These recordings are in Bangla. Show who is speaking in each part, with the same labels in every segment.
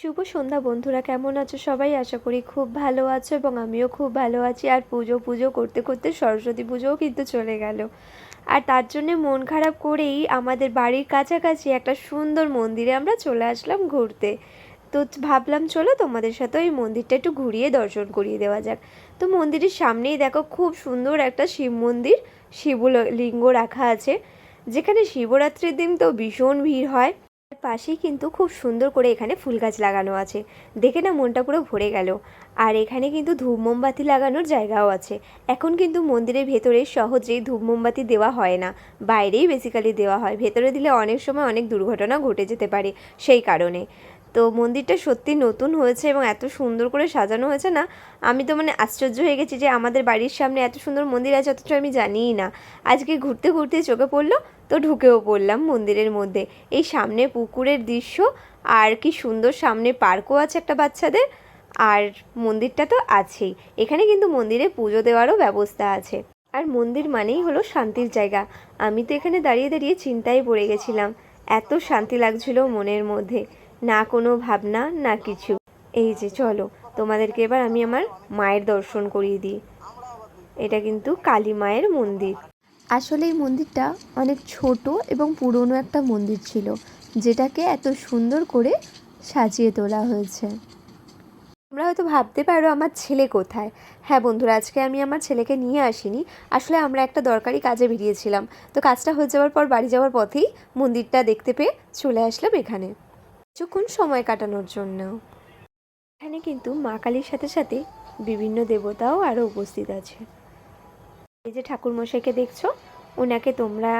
Speaker 1: শুভ সন্ধ্যা, বন্ধুরা। কেমন আছো সবাই? আশা করি খুব ভালো আছো এবং আমিও খুব ভালো আছি। আর পুজো পুজো করতে করতে সরস্বতী পুজোও কিন্তু চলে গেল। আর তার জন্যে মন খারাপ করেই আমাদের বাড়ির কাছাকাছি একটা সুন্দর মন্দিরে আমরা চলে আসলাম ঘুরতে। তো ভাবলাম, চলো তোমাদের সাথে ওই মন্দিরটা একটু ঘুরিয়ে দর্শন করিয়ে দেওয়া যাক। তো মন্দিরের সামনেই দেখো খুব সুন্দর একটা শিব মন্দির, শিবলিঙ্গ রাখা আছে। যেখানে শিবরাত্রির দিন তো ভীষণ ভিড় হয়। পাশেই কিন্তু খুব সুন্দর করে এখানে ফুল গাছ লাগানো আছে। দেখে না মনটা পুরো ভরে গেল। আর এখানে কিন্তু ধূপ মোমবাতি লাগানোর জায়গাও আছে। এখন কিন্তু মন্দিরের ভেতরে সহজেই ধূপ মোমবাতি দেওয়া হয় না। বাইরেই বেসিক্যালি দেওয়া হয়। ভেতরে দিলে অনেক সময় অনেক দুর্ঘটনা ঘটে যেতে পারে সেই কারণে। তো মন্দিরটা সত্যি নতুন হয়েছে এবং এত সুন্দর করে সাজানো হয়েছে না, আমি তো মানে আশ্চর্য হয়ে গেছি যে আমাদের বাড়ির সামনে এত সুন্দর মন্দির আছে, অথচ আমি জানিই না। আজকে ঘুরতে ঘুরতে চোখে পড়ল, তো ঢুকেও পড়লাম মন্দিরের মধ্যে। এই সামনে পুকুরের দৃশ্য, আর কি সুন্দর সামনে পার্কও আছে একটা বাচ্চাদের, আর মন্দিরটা তো আছেই। এখানে কিন্তু মন্দিরে পুজো দেওয়ারও ব্যবস্থা আছে। আর মন্দির মানেই হলো শান্তির জায়গা। আমি তো এখানে দাঁড়িয়ে দাঁড়িয়ে চিন্তায় পড়ে গেছিলাম। এত শান্তি লাগছিল মনের মধ্যে। না কোনো ভাবনা, না কিছু। এই যে, চলো, তোমাদেরকে এবার আমি আমার মায়ের দর্শন করিয়ে দিই। এটা কিন্তু কালী মায়ের মন্দির। আসলে এই মন্দিরটা অনেক ছোট এবং পুরনো একটা মন্দির ছিল, যেটাকে এত সুন্দর করে সাজিয়ে তোলা হয়েছে। তোমরা হয়তো ভাবতে পারো আমার ছেলে কোথায়। হ্যাঁ বন্ধুরা, আজকে আমি আমার ছেলেকে নিয়ে আসিনি। আসলে আমরা একটা দরকারি কাজে বেরিয়েছিলাম। তো কাজটা হয়ে যাওয়ার পর, বাড়ি যাওয়ার পথেই মন্দিরটা দেখতে পেয়ে চলে আসলাম এখানে। কিছুক্ষণ সময় কাটানোর জন্য এখানে কিন্তু মা কালীর সাথে সাথে বিভিন্ন দেবতাও আরও উপস্থিত আছে। এই যে ঠাকুরমশাইকে দেখছ, ওনাকে তোমরা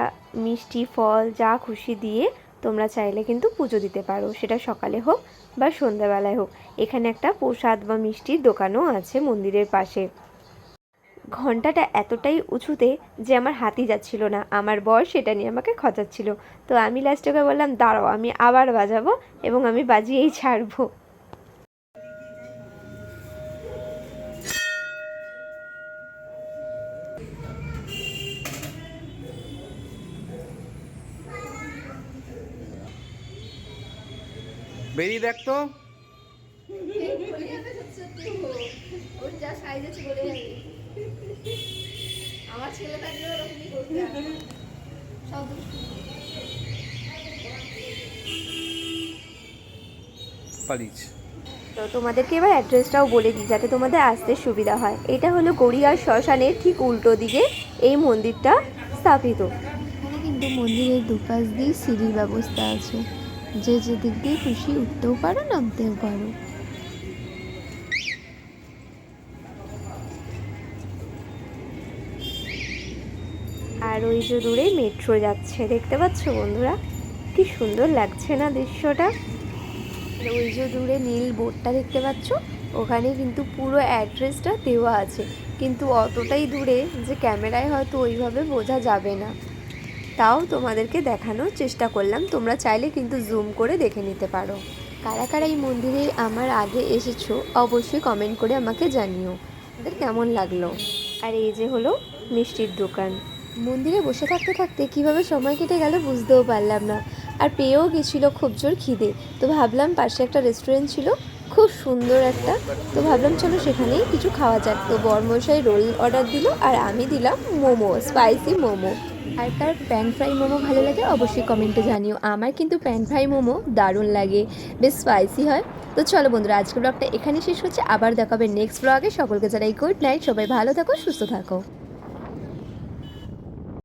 Speaker 1: মিষ্টি, ফল, যা খুশি দিয়ে তোমরা চাইলে কিন্তু পুজো দিতে পারো। সেটা সকালে হোক বা সন্ধ্যাবেলায় হোক। এখানে একটা প্রসাদ বা মিষ্টির দোকানও আছে মন্দিরের পাশে। ঘন্টাটা এতটাই উঁচুতে যে আমার হাতি যাচ্ছিল না। আমার বর সেটা নিয়ে আমাকে খচাচ্ছিল। তো আমি লাস্টকে বললাম দাঁড়াও আমি আবার বাজাবো এবং আমি বাজিয়েই ছাড়বো।
Speaker 2: বেরিয়ে দেখ তো।
Speaker 3: ওর যা সাইজ আছে বলে যাবে আমার ছেলে থাকলে ওরকমই করতে সব
Speaker 2: পালিয়েছে।
Speaker 1: তো তোমাদেরকে এবার অ্যাড্রেসটাও বলে দিই যাতে তোমাদের আসতে সুবিধা হয়। এটা হলো গড়িয়ার শ্মশানের ঠিক উল্টো দিকে এই মন্দিরটা স্থাপিত।
Speaker 4: এখানে কিন্তু মন্দিরের দুপাশ দিয়ে সিঁড়ির ব্যবস্থা আছে। যে যেদিক দিয়ে খুশি উঠতেও পারো নামতেও পারো।
Speaker 1: আর ওই যে দূরে মেট্রো যাচ্ছে, দেখতে পাচ্ছ বন্ধুরা? কি সুন্দর লাগছে না দৃশ্যটা? ওই যে দূরে নীল বোর্ডটা দেখতে পাচ্ছ, ওখানে কিন্তু পুরো অ্যাড্রেসটা দেওয়া আছে। কিন্তু অতটাই দূরে যে ক্যামেরায় হয়তো ওইভাবে বোঝা যাবে না। তাও তোমাদেরকে দেখানোর চেষ্টা করলাম, তোমরা চাইলে কিন্তু জুম করে দেখে নিতে পারো। কারা কারা এই মন্দিরে আমার আগে এসেছ, অবশ্যই কমেন্ট করে আমাকে জানিও তোমাদের কেমন লাগল? আর এই যে হলো মিষ্টির দোকান। মন্দিরে বসে থাকতে থাকতে কীভাবে সময় কেটে গেল বুঝতেও পারলাম না। আর পেয়েও গেছিল খুব জোর খিদে। তো ভাবলাম পাশে একটা রেস্টুরেন্ট ছিল, খুব সুন্দর একটা। তো ভাবলাম চলো সেখানেই কিছু খাওয়া যাক। তো বরমশাই রোল অর্ডার দিল আর আমি দিলাম মোমো স্পাইসি মোমো। আর কার প্যান ফ্রাই মোমো ভালো লাগে অবশ্যই কমেন্টে জানিও। আমার কিন্তু প্যান ফ্রাই মোমো দারুণ লাগে, বেশ স্পাইসি হয়। তো চলো বন্ধুরা, আজকের ব্লগটা এখানেই শেষ হচ্ছে। আবার দেখাবে নেক্সট ব্লগে সকলকে জানাই গুড নাইট সবাই ভালো থাকো, সুস্থ থাকো।